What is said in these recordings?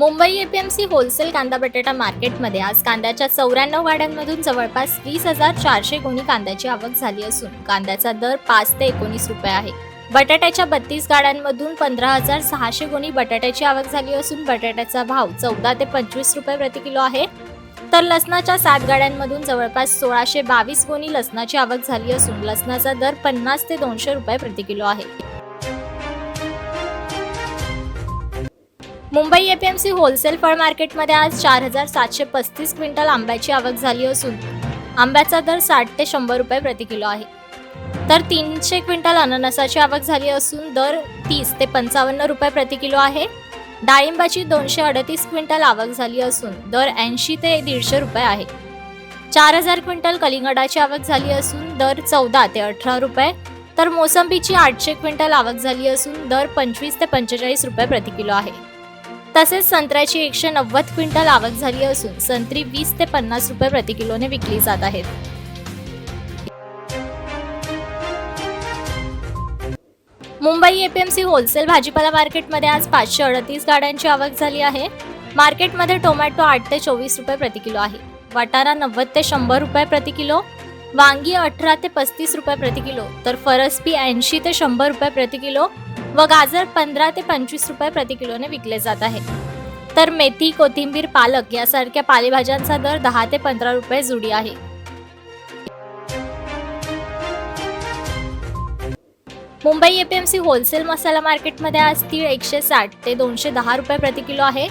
Mumbai APMC wholesale कांदा बटाटा मार्केटमध्ये आज कांद्याच्या चौऱ्याण्णव गाड्यांमधून जवळपास वीस हजार चारशे गुणी कांद्याची आवक झाली असून कांद्याचा दर पाच ते एकोणीस रुपये आहे. बटाट्याच्या बत्तीस गाड्यांमधून पंधरा हजार सहाशे गुणी बटाट्याची आवक झाली असून बटाट्याचा भाव चौदा ते पंचवीस रुपये प्रति किलो आहे. तर लसणाच्या सात गाड्यांमधून जवळपास सोळाशे बावीस गोणी लसणाची आवक झाली असून लसणाचा दर पन्नास ते दोनशे रुपये प्रति किलो आहे. मुंबई एपीएमसी होलसेल फळ मार्केटमध्ये आज चार हजार सातशे पस्तीस क्विंटल आंब्याची आवक झाली असून आंब्याचा दर साठ ते शंभर रुपये प्रति किलो आहे. तर तीनशे क्विंटल अननसाची आवक झाली असून दर तीस ते पंचावन्न रुपये प्रति किलो आहे. डाळिंबाची दोनशे अडतीस क्विंटल आवक झाली असून दर ऐंशी ते दीडशे रुपये आहे. चार हजार क्विंटल कलिंगडाची आवक झाली असून दर चौदा ते अठरा रुपये. तर मोसंबीची आठशे क्विंटल आवक झाली असून दर पंचवीस ते पंचेचाळीस रुपये प्रति किलो आहे. तसेच संत्र्याची एकशे नव्वद क्विंटल आवक झाली असून संत्री वीस ते पन्नास रुपये प्रति किलोने विकली जात आहेत. मुंबई एपीएमसी होलसेल भाजीपाला मार्केटमध्ये आज पाचशे अडतीस गाड्यांची आवक झाली आहे. मार्केटमध्ये टोमॅटो आठ ते चोवीस रुपये प्रति किलो आहे. वाटाणा नव्वद ते शंभर रुपये प्रति किलो वांगी अठरा ते पस्तीस रुपये प्रति किलो तर फरसबी ऐंशी ते शंभर रुपये प्रति किलो व गाजर पंधरा ते पंचवीस रुपये प्रति किलोने विकले जात आहे तर मेथी कोथिंबीर पालक यासारख्या पालेभाज्यांचा दर दहा ते पंधरा रुपये जुडी आहे. मुंबई एपीएमसी होलसेल मसाला मार्केटमध्ये आज तीळ एकशे साठ ते दोनशे दहा रुपये प्रति किलो आहे.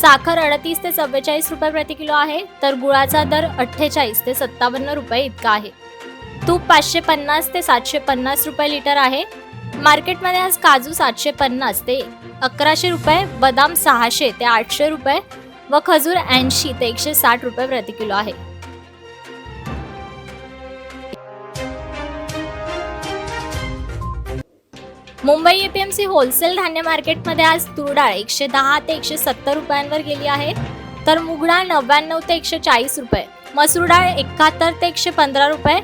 साखर अडतीस ते चव्वेचाळीस रुपये प्रति किलो आहे तर गुळाचा दर अठ्ठेचाळीस ते सत्तावन्न रुपये इतका आहे. तूप पाचशे पन्नास ते सातशे पन्नास रुपये लिटर आहे मार्केटमध्ये आज काजू सातशे पन्नास ते अकराशे रुपये बदाम सहाशे ते आठशे रुपये व खजूर ऐंशी ते एकशे साठ रुपये प्रति किलो आहे. मुंबई एपीएमसी होलसेल धान्य मार्केटमध्ये आज तूर डाळ एकशे दहा ते एकशे सत्तर रुपयांवर गेली आहे. तर मुगडाळ नव्याण्णव ते एकशे चाळीस रुपये. मसूर डाळ एकाहत्तर ते एकशे पंधरा रुपये.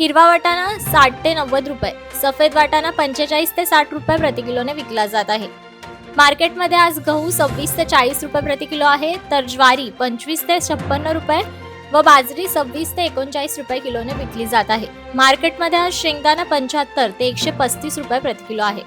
हिरवा वाटाणा साठ ते नव्वद रुपये. सफेद वाटाणा पंचेचाळीस ते साठ रुपये प्रति किलोने विकला जात आहे. मार्केटमध्ये आज गहू सव्वीस ते चाळीस रुपये प्रति किलो आहे तर ज्वारी पंचवीस ते छप्पन्न रुपये व बाजरी सव्वीस ते एकोणचाळीस रुपये किलोने विकली जात आहे. मार्केटमध्ये आज शेंगदाणा पंच्याहत्तर ते एकशे पस्तीस रुपये प्रति किलो आहे.